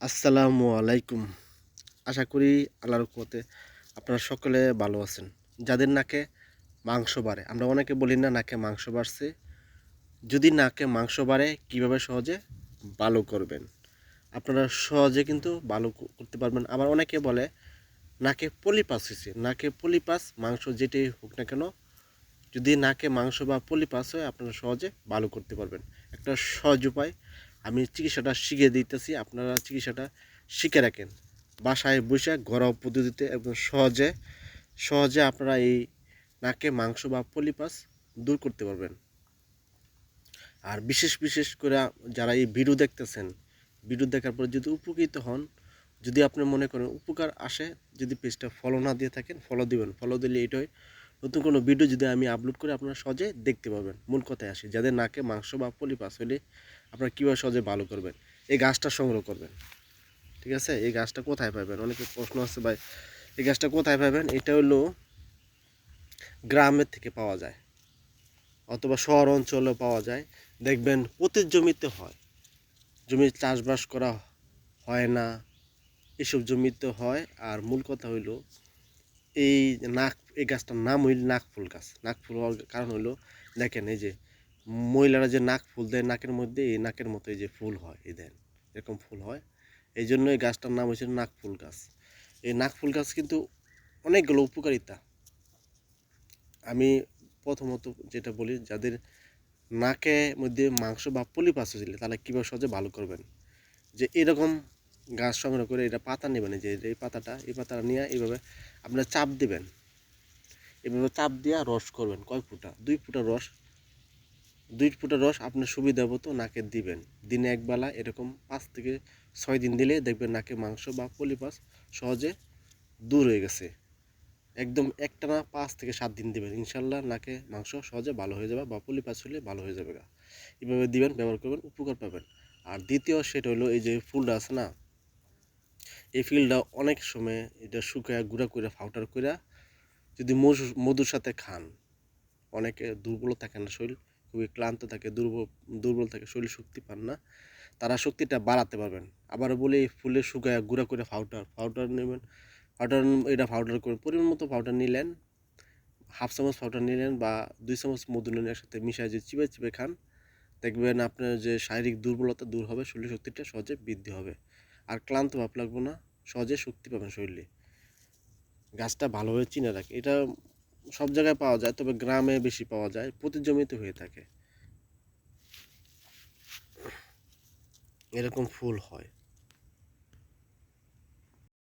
আসসালামু আলাইকুম। আশা করি আল্লাহর রহমতে আপনারা সকলে ভালো আছেন। যাদের নাকে মাংস বাড়ে, আমরা অনেকে বলি না নাকে মাংস বাড়ছে। যদি নাকে মাংস বাড়ে, কীভাবে সহজে? ভালো করবেন। আপনারা সহজে কিন্তু ভালো করতে পারবেন। আবার অনেকে বলে, নাকে পলিপাস হয়েছে। নাকে পলিপাস, মাংস যেটাই হোক না কেন, যদি নাকে মাংস বা পলিপাস হয়, আপনারা সহজে ভালো করতে পারবেন। একটা সহজ উপায় আমি চিকিৎসাটা শিখে দিতেছি, আপনারা চিকিৎসাটা শিখে রাখেন। বাসায় বসে ঘরোয়া পদ্ধতিতে একদম সহজে সহজে আপনারা এই নাকে মাংস বা পলিপাস দূর করতে পারবেন। আর বিশেষ বিশেষ করে যারা এই ভিডিও দেখতেছেন, ভিডিও দেখার পরে যদি উপকৃত হন, যদি আপনি মনে করেন উপকার আসে, যদি পেজটা ফলো না দিয়ে থাকেন ফলো দিবেন। ফলো দিলে এটাই নতুন কোনো ভিডিও যদি আমি আপলোড করে আপনারা সহজে দেখতে পাবেন। মূল কথায় আসি, যাদের নাকে মাংস বা পলিপাস হলে আপনারা কীভাবে সহজে ভালো করবেন? এই গাছটা সংগ্রহ করবেন। ঠিক আছে? এই গাছটা কোথায় পাবেন? অনেকের প্রশ্ন আছে, ভাই, এই গাছটা কোথায় পাবেন? এটা হলো গ্রামের থেকে পাওয়া যায় অথবা শহর অঞ্চলেও পাওয়া যায়। দেখবেন প্রতি জমিতে হয়। জমি চাষবাস করা হয় না, এসব জমিতে হয়। আর মূল কথা হইল, এই নাক, এই গাছটার নাম হইল নাকফুল গাছ। নাকফুল হওয়ার কারণ হইল, দেখেন এই যে মহিলারা যে নাক ফুল দেয়, নাকের মধ্যে, এই নাকের মতো এই যে ফুল হয়, এই দেন, এরকম ফুল হয়। এই জন্য এই গাছটার নাম হয়েছে নাক ফুল গাছ। এই নাক ফুল গাছ কিন্তু অনেকগুলো উপকারিতা। আমি প্রথমত যেটা বলি, যাদের নাকে মধ্যে মাংস বা পলিপাস হয়েছিল তাহলে কীভাবে সহজে ভালো করবেন? যে এরকম গাছ সংগ্রহ করে এটা পাতা নেবেন যে এই পাতাটা এই পাতাটা নিয়ে এইভাবে আপনারা চাপ দেবেন। এভাবে চাপ দিয়ে রস করবেন, কয় ফুটা? দুই ফুটা রস দুই ফুটা রস আপনার সুবিধা মতো নাকে দিবেন। দিনে একবেলা এরকম পাঁচ থেকে ছয় দিন দিলে দেখবেন নাকে মাংস বা পলিপাস সহজে দূর হয়ে গেছে। একদম একটানা পাঁচ থেকে সাত দিন দিবেন। ইনশাল্লাহ নাকে মাংস সহজে ভালো হয়ে যাবে বা পলিপাস হলে ভালো হয়ে যাবে এভাবে দিবেন, ব্যবহার করবেন, উপকার পাবেন। আর দ্বিতীয় সেটা হলো এই যে ফুলটা আছে না, এই ফিলটা অনেক সময় এটা শুকায় গুঁড়া করে ফাউটার করে যদি মধু- মধুর সাথে খান, অনেকে দুর্বল থাকে না শরীর খুবই ক্লান্ত থাকে, দুর্বল দুর্বল থাকে, শরীর শক্তি পান না। তারা শক্তিটা বাড়াতে পারবেন। আবার বলি ফুলে শুকায় গুঁড়া করে ফাউটার ফাউটার নেবেন ফাউটার এটা ফাউটার করে পরিমাণ মতো ফাউটার নিলেন হাফ চামচ ফাউটার নিলেন বা দুই চামচ মধু নিলেন একসাথে মিশায় যে চিবে চিবে খান, দেখবেন আপনার যে শারীরিক দুর্বলতা দূর হবে শরীর শক্তিটা সহজে বৃদ্ধি হবে। আর ক্লান্ত ভাব লাগবে না, সহজে শক্তি পাবেন শরীরে। গাছটা ভালোভাবে চিনে রাখে। এটা সব জায়গায় পাওয়া যায়, তবে গ্রামে বেশি পাওয়া যায়, প্রতি জমিতে হয়ে থাকে। এরকম ফুল হয়।